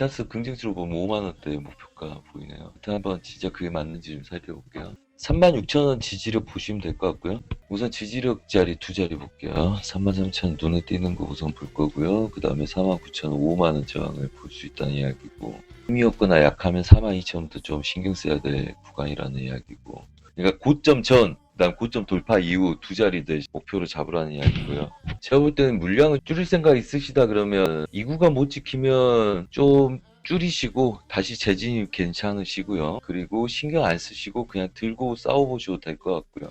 비타스 긍정적으로 보면 5만원대 목표가 보이네요. 일단 한번 진짜 그게 맞는지 좀 살펴볼게요. 36,000원 지지력 보시면 될 것 같고요. 우선 지지력 자리 두 자리 볼게요. 33,000원 눈에 띄는 거 우선 볼 거고요. 그 다음에 49,000원 5만원 저항을 볼 수 있다는 이야기고 힘이 없거나 약하면 42,000원부터 좀 신경 써야 될 구간이라는 이야기고 그러니까 고점 전 그다음 고점 돌파 이후 두 자리들 목표로 잡으라는 이야기고요. 제가 볼 때는 물량을 줄일 생각 있으시다 그러면 이 구간 못 지키면 좀 줄이시고 다시 재진입 괜찮으시고요. 그리고 신경 안 쓰시고 그냥 들고 싸워보셔도 될 것 같고요.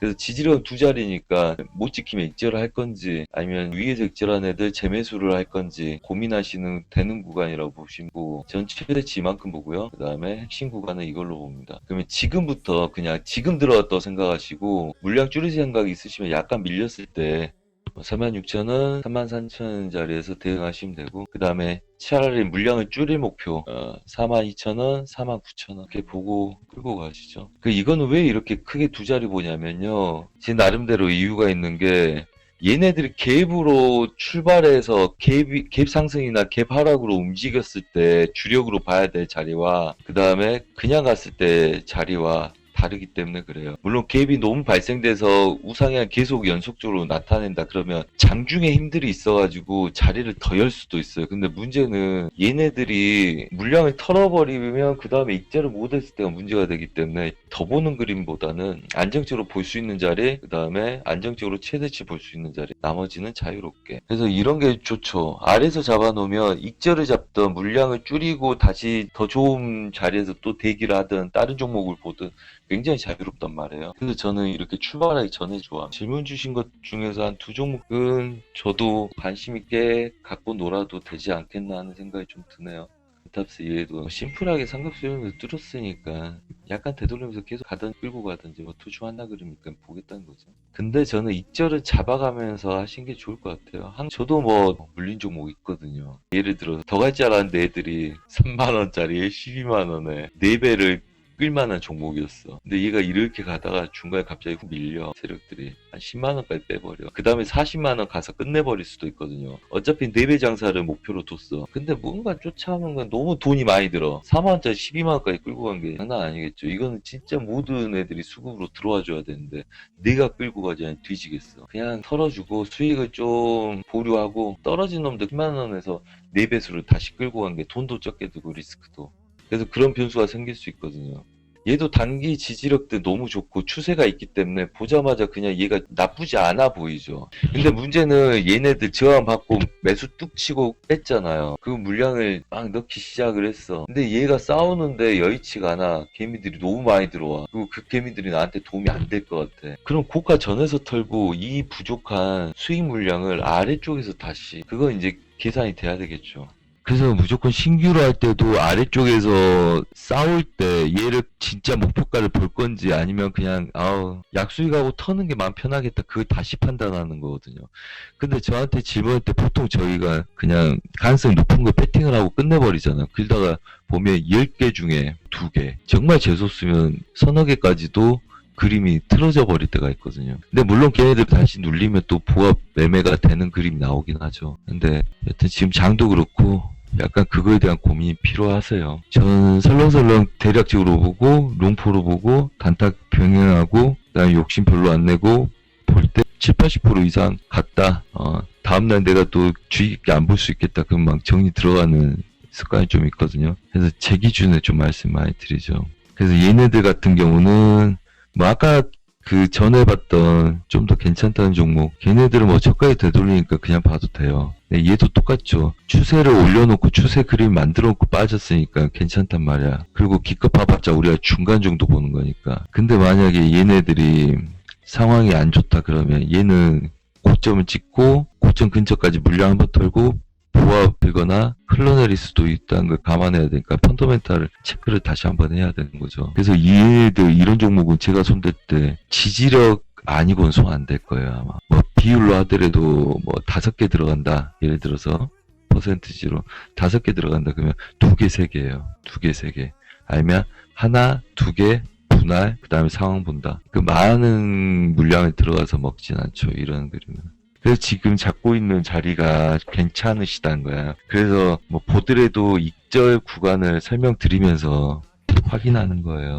그래서 지지력은 두 자리니까 못 지키면 익절을 할 건지 아니면 위에서 익절한 애들 재매수를 할 건지 고민하시는 되는 구간이라고 보시고 전 최대치 이만큼 보고요. 그 다음에 핵심 구간은 이걸로 봅니다. 그러면 지금부터 그냥 지금 들어왔다고 생각하시고 물량 줄일 생각이 있으시면 약간 밀렸을 때 46,000원, 33,000원 자리에서 대응하시면 되고 그 다음에 차라리 물량을 줄일 목표 어, 42,000원, 49,000원 이렇게 보고 끌고 가시죠. 그 이거는 왜 이렇게 크게 두 자리 보냐면요. 제 나름대로 이유가 있는 게 얘네들이 갭으로 출발해서 갭, 갭 상승이나 갭 하락으로 움직였을 때 주력으로 봐야 될 자리와 그 다음에 그냥 갔을 때 자리와 다르기 때문에 그래요. 물론 갭이 너무 발생돼서 우상향 계속 연속적으로 나타낸다 그러면 장중에 힘들이 있어가지고 자리를 더 열 수도 있어요. 근데 문제는 얘네들이 물량을 털어버리면 그 다음에 익절을 못했을 때가 문제가 되기 때문에 더 보는 그림보다는 안정적으로 볼 수 있는 자리, 그 다음에 안정적으로 최대치 볼 수 있는 자리, 나머지는 자유롭게. 그래서 이런 게 좋죠. 아래에서 잡아놓으면 익절을 잡던 물량을 줄이고 다시 더 좋은 자리에서 또 대기를 하든 다른 종목을 보든 굉장히 자유롭단 말이에요. 그래서 저는 이렇게 출발하기 전에 좋아. 질문 주신 것 중에서 한 두 종목은 저도 관심 있게 갖고 놀아도 되지 않겠나 하는 생각이 좀 드네요. 탑스 이외에도 심플하게 삼각수렴에서 뚫었으니까 약간 되돌리면서 계속 가든 끌고 가든지 뭐 투주 하나 그러니까 보겠다는 거죠. 근데 저는 익절을 잡아가면서 하신 게 좋을 것 같아요. 한 저도 뭐 물린 종목 있거든요. 예를 들어서 더 갈 줄 알았는데 애들이 3만 원짜리에 12만 원에 4배를 끌만한 종목이었어. 근데 얘가 이렇게 가다가 중간에 갑자기 훅 밀려 세력들이 한 10만 원까지 빼버려. 그 다음에 40만 원 가서 끝내버릴 수도 있거든요. 어차피 4배 장사를 목표로 뒀어. 근데 뭔가 쫓아오는 건 너무 돈이 많이 들어. 4만 원짜리 12만 원까지 끌고 간 게 장난 아니겠죠. 이거는 진짜 모든 애들이 수급으로 들어와 줘야 되는데 내가 끌고 가지 않으면 뒤지겠어. 그냥 털어주고 수익을 좀 보류하고 떨어진 놈들 10만 원에서 4배수를 다시 끌고 간 게 돈도 적게 들고 리스크도. 그래서 그런 변수가 생길 수 있거든요. 얘도 단기 지지력도 너무 좋고 추세가 있기 때문에 보자마자 그냥 얘가 나쁘지 않아 보이죠. 근데 문제는 얘네들 저항 받고 매수 뚝 치고 뺐잖아요. 그 물량을 막 넣기 시작을 했어. 근데 얘가 싸우는데 여의치가 않아. 개미들이 너무 많이 들어와. 그리고 그 개미들이 나한테 도움이 안 될 것 같아. 그럼 고가 전에서 털고 이 부족한 수익 물량을 아래쪽에서 다시 그거 이제 계산이 돼야 되겠죠. 그래서 무조건 신규로 할 때도 아래쪽에서 싸울 때 얘를 진짜 목표가를 볼 건지 아니면 그냥 아우 약수익하고 터는 게 마음 편하겠다 그걸 다시 판단하는 거거든요. 근데 저한테 질문할 때 보통 저희가 그냥 가능성이 높은 거 배팅을 하고 끝내버리잖아요. 그러다가 보면 10개 중에 2개 정말 재수 없으면 서너 개까지도 그림이 틀어져 버릴 때가 있거든요. 근데 물론 걔네들 다시 눌리면 또 보합 매매가 되는 그림이 나오긴 하죠. 근데 여튼 지금 장도 그렇고 약간 그거에 대한 고민이 필요하세요. 저는 설렁설렁 대략적으로 보고 롱포로 보고 단타 병행하고 그다음에 욕심 별로 안 내고 볼 때 7, 80% 이상 갔다. 어, 다음날 내가 또 주의 깊게 안 볼 수 있겠다. 그럼 막 정리 들어가는 습관이 좀 있거든요. 그래서 제 기준에 좀 말씀 많이 드리죠. 그래서 얘네들 같은 경우는 뭐 아까 그 전에 봤던 좀 더 괜찮다는 종목 걔네들은 뭐 저가에 되돌리니까 그냥 봐도 돼요. 네, 얘도 똑같죠. 추세를 올려놓고 추세 그림 만들어 놓고 빠졌으니까 괜찮단 말이야. 그리고 기껏 봐봤자 우리가 중간 정도 보는 거니까. 근데 만약에 얘네들이 상황이 안 좋다 그러면 얘는 고점을 찍고 고점 근처까지 물량 한번 털고 되거나 흘러내릴 수도 있다는 걸 감안해야 되니까 펀더멘탈을 체크를 다시 한번 해야 되는 거죠. 그래서 얘들 이런 종목은 제가 손댈 때 지지력 아니고는 손안 될 거예요 아마. 뭐 비율로 하더라도 뭐 다섯 개 들어간다 예를 들어서 퍼센티지로 다섯 개 들어간다 그러면 두 개 세 개예요. 두 개 세 개. 아니면 하나 두개 분할 그 다음에 상황 본다. 그 많은 물량을 들어가서 먹진 않죠 이런 그림은. 그래서 지금 잡고 있는 자리가 괜찮으시다는 거야. 그래서 뭐 보더라도 익절 구간을 설명드리면서 확인하는 거예요.